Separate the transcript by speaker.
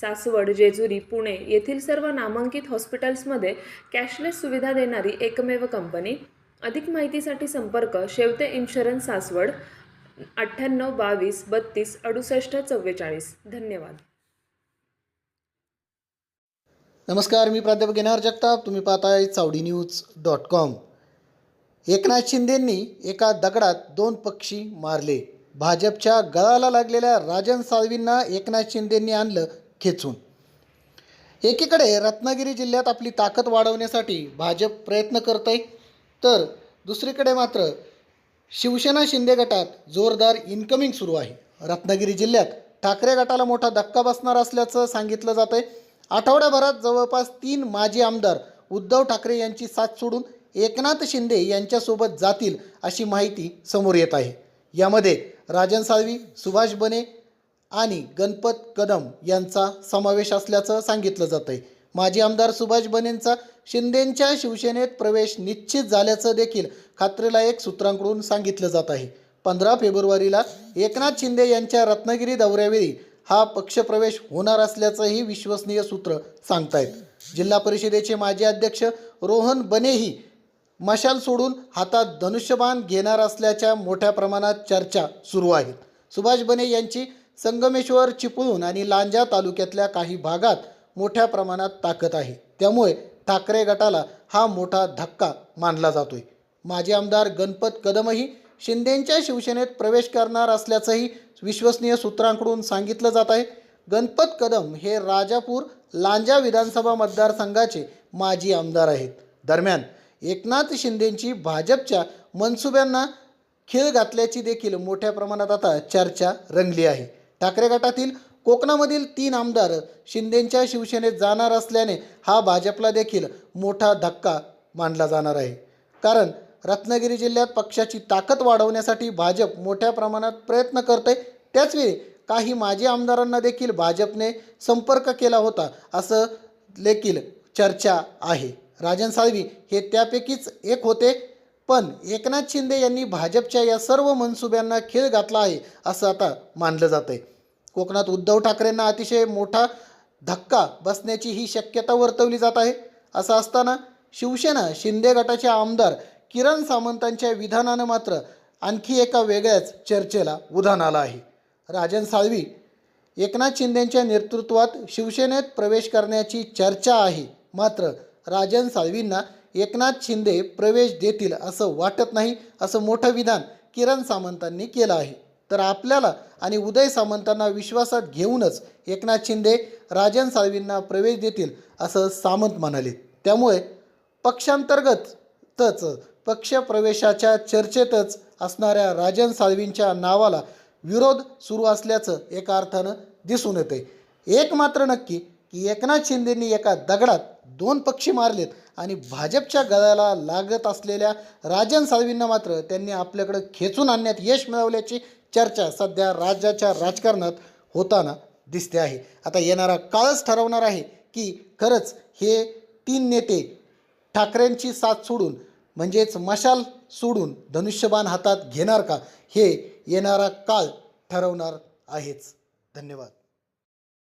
Speaker 1: सासवड जेजुरी पुणे येथील सर्व नामांकित हॉस्पिटल्समध्ये कॅशलेस सुविधा देणारी एकमेव कंपनी. अधिक माहितीसाठी संपर्क शेवते इन्शुरन्स सासवड अठ्ठ्याण्णव बावीस बत्तीस अडुसष्ट चव्वेचाळीस. धन्यवाद.
Speaker 2: नमस्कार मी प्राध्यापक येणार जगताप. तुम्ही पाहताय Chavadi news dot com. Eknath शिंदेंनी एका दगडात दोन पक्षी मारले. भाजपच्या गळाला लागलेल्या राजन साळवींना एकनाथ शिंदेंनी आणलं खेचून. एकीकडे रत्नागिरी जिल्ह्यात आपली ताकद वाढवण्यासाठी भाजप प्रयत्न करत आहे तर दुसरीकडे मात्र शिवसेना शिंदे गटात जोरदार इन्कमिंग सुरू आहे. रत्नागिरी जिल्ह्यात ठाकरे गटाला मोठा धक्का बसणार असल्याचं सांगितलं जात आहे आठवड्याभरात जवळपास तीन माजी आमदार उद्धव ठाकरे यांची साथ सोडून एकनाथ शिंदे यांच्यासोबत जातील अशी माहिती समोर येत आहे. यामध्ये राजन साळवी सुभाष बने आणि गणपत कदम यांचा समावेश असल्याचं सांगितलं जातं आहे माजी आमदार सुभाष बनेंचा शिंदेंच्या शिवसेनेत प्रवेश निश्चित झाल्याचं देखील खात्रीलायक सूत्रांकडून सांगितलं जात आहे. पंधरा फेब्रुवारीला एकनाथ शिंदे यांच्या रत्नागिरी दौऱ्यावेळी हा पक्षप्रवेश होणार असल्याचंही विश्वसनीय सूत्र सांगतायत. जिल्हा परिषदेचे माजी अध्यक्ष रोहन बनेही मशाल सोडून हातात धनुष्यबाण घेणार असल्याच्या मोठ्या प्रमाणात चर्चा सुरू आहेत. सुभाष बने यांची संगमेश्वर चिपळूण आणि लांजा तालुक्यातल्या काही भागात मोठ्या प्रमाणात ताकद आहे. त्यामुळे ठाकरे गटाला हा मोठा धक्का मानला जातोय. माजी आमदार गणपत कदमही शिंदेंच्या शिवसेनेत प्रवेश करणार असल्याचंही विश्वसनीय सूत्रांकडून सांगितलं जात आहे. गणपत कदम हे राजापूर लांजा विधानसभा मतदारसंघाचे माजी आमदार आहेत. दरम्यान एकनाथ शिंदेंची भाजपच्या मनसुब्यांना खीळ घातल्याची देखील मोठ्या प्रमाणात आता चर्चा रंगली आहे. ठाकरे गटातील कोकणामधील तीन आमदार शिंदेंच्या शिवसेनेत जाणार असल्याने हा भाजपला देखील मोठा धक्का मानला जाणार आहे. कारण रत्नागिरी जिल्ह्यात पक्षाची ताकद वाढवण्यासाठी भाजप मोठ्या प्रमाणात प्रयत्न करते त्याचवेळी काही माजी आमदारांना देखील भाजपने संपर्क केला होता असं देखील चर्चा आहे. राजन साळवी हे त्यापैकीच एक होते. पण एकनाथ शिंदे यांनी भाजपच्या या सर्व मनसुब्यांना खेळ घातला आहे असं आता मानलं जात आहे कोकणात उद्धव ठाकरेंना अतिशय मोठा धक्का बसण्याची ही शक्यता वर्तवली जात आहे. असं असताना शिवसेना शिंदे गटाचे आमदार किरण सामंतांच्या विधानानं मात्र आणखी एका वेगळ्याच चर्चेला उधाण आलं आहे. राजन साळवी एकनाथ शिंदेंच्या नेतृत्वात शिवसेनेत प्रवेश करण्याची चर्चा आहे. मात्र राजन साळवींना एकनाथ शिंदे प्रवेश देतील असं वाटत नाही असं मोठं विधान किरण सामंतांनी केलं आहे. तर आपल्याला आणि उदय सामंतांना विश्वासात घेऊनच एकनाथ शिंदे राजन साळवींना प्रवेश देतील असं सामंत म्हणाले. त्यामुळे पक्षांतर्गतच पक्षप्रवेशाच्या चर्चेतच असणाऱ्या राजन साळवींच्या नावाला विरोध सुरू असल्याचं एका अर्थानं दिसून येते एक मात्र नक्की की एकनाथ शिंदेंनी एका दगडात दोन पक्षी मारलेत आणि भाजपच्या गळ्याला लागत असलेल्या राजन साळवींना मात्र त्यांनी आपल्याकडं खेचून आणण्यात यश मिळवल्याची चर्चा सध्या राज्याच्या राजकारणात होताना दिसते आहे. आता येणारा काळच ठरवणार आहे की खरंच हे तीन नेते ठाकरेंची साथ सोडून म्हणजेच मशाल सोडून धनुष्यबाण हातात घेणार का? हे येणारा काळ ठरवणार आहेच. धन्यवाद.